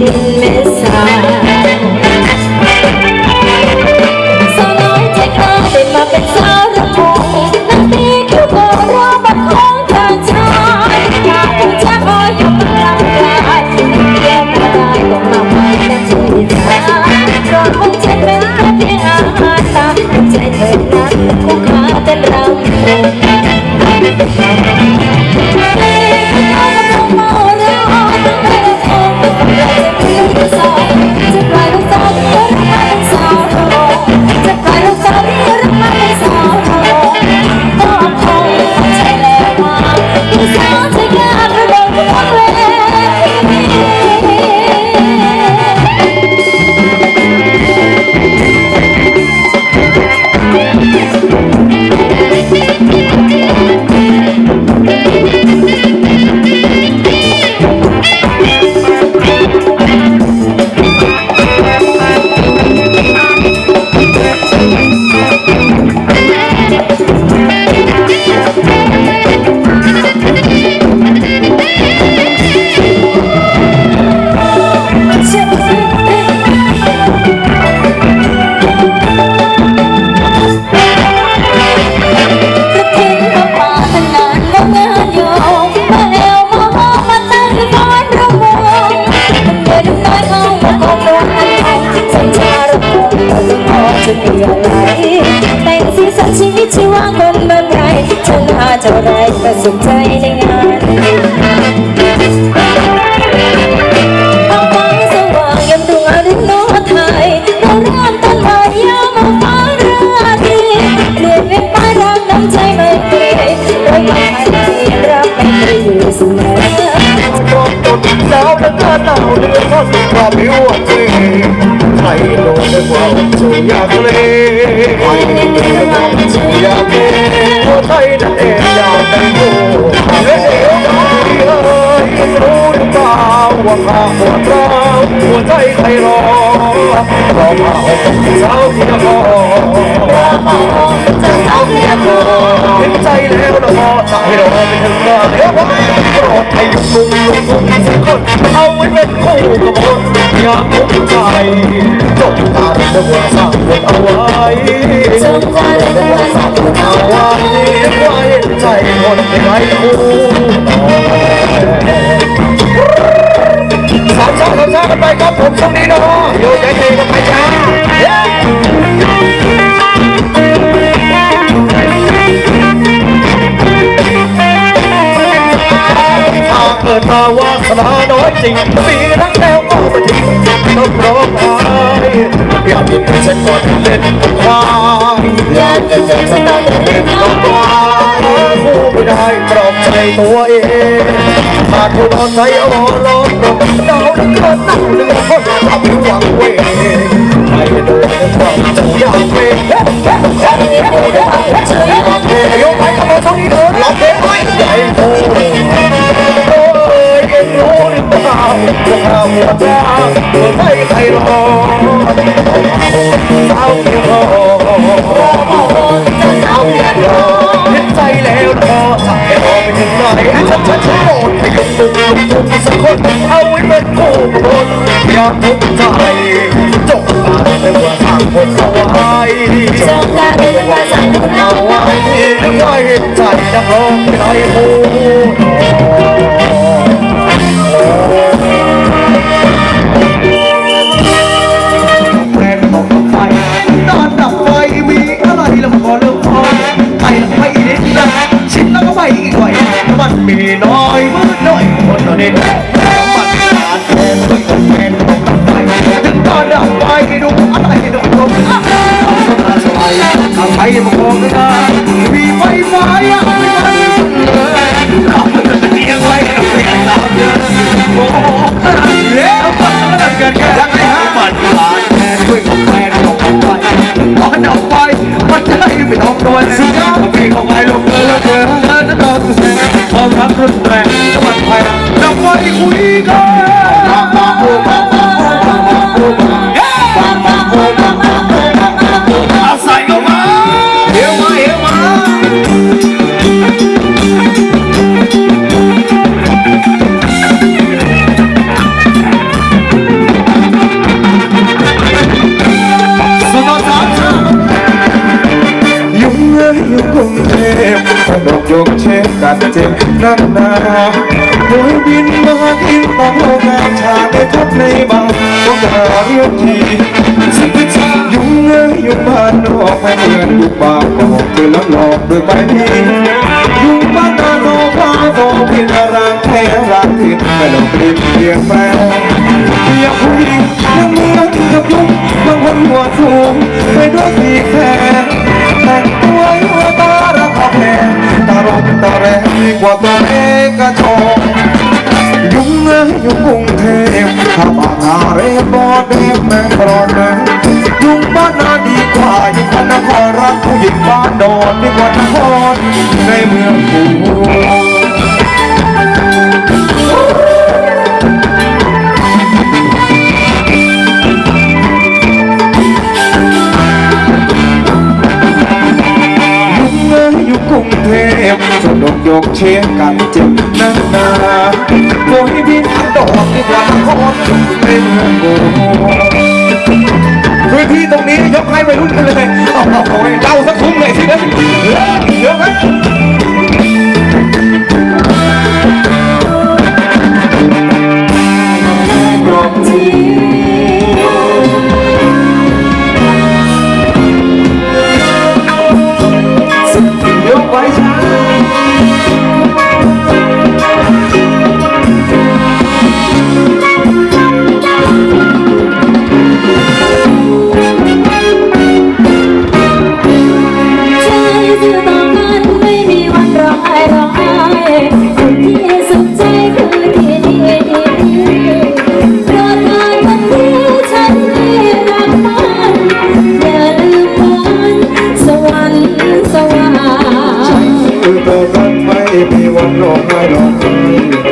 ม็ เท่าไรก็สุขใจในงาน ท้องฟ้าสว่างยังดวงอรุณโนไทยเราเริ่มต้นใหม่ยามฟ้าราตรีเปลี่ยนเป็นฟ้ารักน้ำใจไม่เปลี่ยนโดยไม่รับไม่ตรีอยู่เสมอ ร้อนตดหนาวแล้วก็หนาวเดือดร้อนความหิวอัน ไทยโดนด้วยความเจออยากเลยไทยโดนด้วยความเจออยากเลยไทยนั่นเองอยากเป็นโง่เฮ้ยเอ้ยรู้หรือเปล่าว่าข้าปวดร้าวหัวใจใครรอรอมาเอาสาวที่นครจะเอาเรียร้อง เห็นใจแล้วนะพอให้รอไปถึงบ้านเดี๋ยวผมโปรดให้ลุงลุงลุงสักคนเอาไว้เป็นคู่กับคนอยากพบใจจบตาเรื่องว่าสร้างคนเอาไว้จงใจเรื่องว่าสร้างคนเอาไว้ไว้ใจคนไม่ไร้คู่ สามชาติสามชาติกันไปครับผมช่วงนี้เนาะอยู่ใจเทกันไปช้าถ้าเกิดมาวาสนาน้อยจริงมีรักแล้วก็ม่ทิ้งต้องร้องไห้อยากมีฉันก่อนเล่นควายอยากจะเจอฉันต้องเดินเล่นน้อควายผู้ไม่ได้ปลอบใจตัวเอง ขาดผู้นอนใจอ่อนร้อนรบดาวนึกคนหนักเรื่องคนทำให้หวังเวใครเดินความจะอยากเป็นเฮ้ยเฮ้ยเฮ้ยเฮ้ยเฮ้ยเฮ้ยกไปขโมยช่องนี้เถอะร้องเพลงไว้ใหญ่โตโอ้ยเอ็งรู้หรือเปล่าว่าข้าหัวใจหัวใจใครรอสาเพียงรอจะเอาเรียกร้อเห็นใจแล้วพอ จะให้รอไปถึงไหนฉันฉันฉันโปรดให้ยกมุมยกมุมสักคนเอาไว้เป็นคู่คนอยากพบใจจบตาเรื่องว่าสร้างคนเอาไว้จงการเรื่องว่าสร้างคนเอาไว้นึกว่าเห็นใจนักร้องไม่ได้พู นมีน้อยมืดน้อยคนต่อเด็ดมัน ยกเชฟกันเจ็บนั่งนาโดยบินมากินต้องโรงงาชาในทับในบางก็จะเรียกทีสิบสามยุ่งเงยยุ่งบ้านนอกไม่เหมือนอยู่บ้างบอกคือแลักหลอกโดยไปนี้ยุ่งบ้านนาโนพาโตพินรังแค่รักทิศไม่ลงริบเปลี่ยนแปลงอยากผู้หญิงยังเหมือนกับยุ่งบางคนหัวสูงไปด้วยสีแข ว่าตัวเอกชงยุ่งเอ้ยยุ่งกรุงเทพถ้าบ้านนาเรบอดเดบแมงกรอนแมงยุ่งบ้านนาดีกว่ายิ่งกว่านครรักผู้หญิงบ้านดอนดีกว่านครในเมืองก สนุกยกเชียงกันเจ็บนักหนาโดยบินดอกดีกว่านครในเมืองกงพื้นที่ตรงนี้ยกให้ไปรุ่นกันเลยโอ้โหเล่าสักทุ่มเลยสินะเยอะไหม มีวัน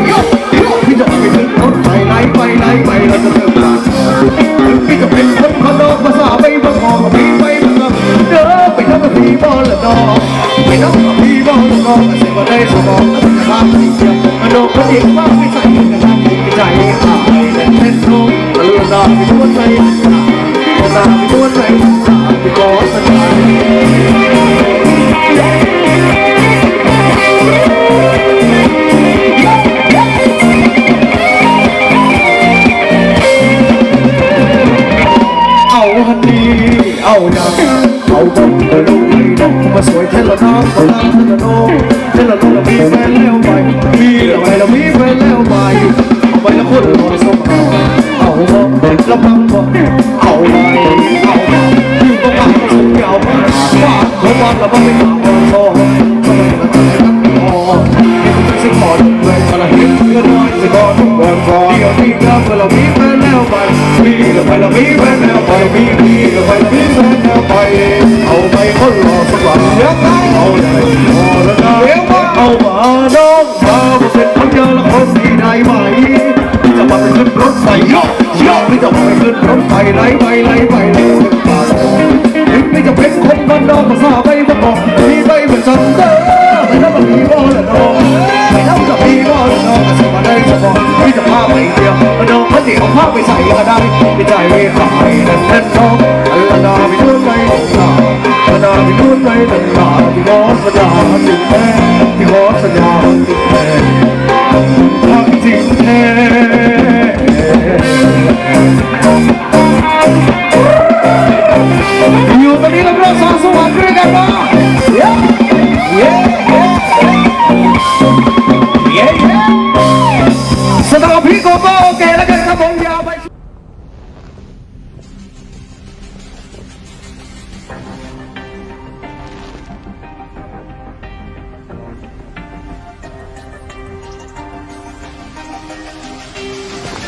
your Oh. ใจหายนั่นแน่นท้องอัลลาบิดูใจหนาอัาลาบิดูใจหนาที่ขอสัญญาถึงแม่ที่ขอสัญญาถึงแม้